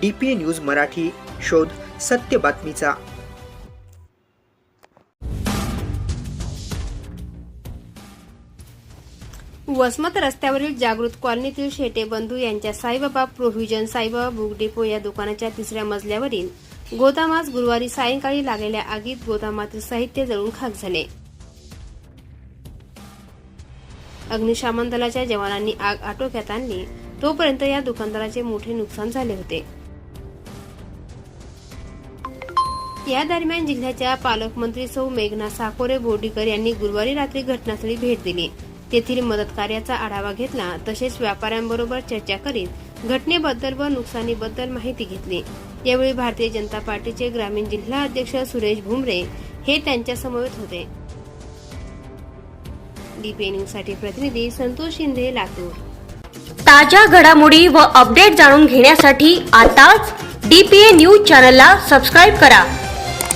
D P A news Marathi शोध सत्य बातमीचा. वसमत रस्त्यावरील जागृत कॉलनीतील शेटे बंधू यांच्या Saibaba provision Saibaba book depot या दुकानाच्या तिसऱ्या मजल्यावरील गोदामास गुरुवारी सायंकाळी लागलेल्या आगीत गोदामातील साहित्य जळून खाक झाले. अग्निशामन दलाच्या जवानांनी आग आटोक्यात आणली. तोपर्यंत या दुकानदाराचे मोठे नुकसान झाले होते. या दरम्यान जिल्ह्याच्या पालकमंत्री सौ मेघना साकोरे बोर्डीकर यांनी गुरुवारी रात्री घटनास्थळी भेट दिली. तेथील मदत कार्याचा आढावा घेतला तसेच व्यापाऱ्यांबरोबर चर्चा करीत घटनेबद्दल व नुकसानीबद्दल माहिती घेतली. यावेळी भारतीय जनता पार्टीचे ग्रामीण जिल्हा अध्यक्ष सुरेश भुमरे हे त्यांच्या समवेत होते. डीपी न्यूजसाठी प्रतिनिधी संतोष शिंदे लातूर. ताज्या घडामोडी व अपडेट जाणून घेण्यासाठी आताच डीपीए न्यूज चॅनलला सबस्क्राईब करा.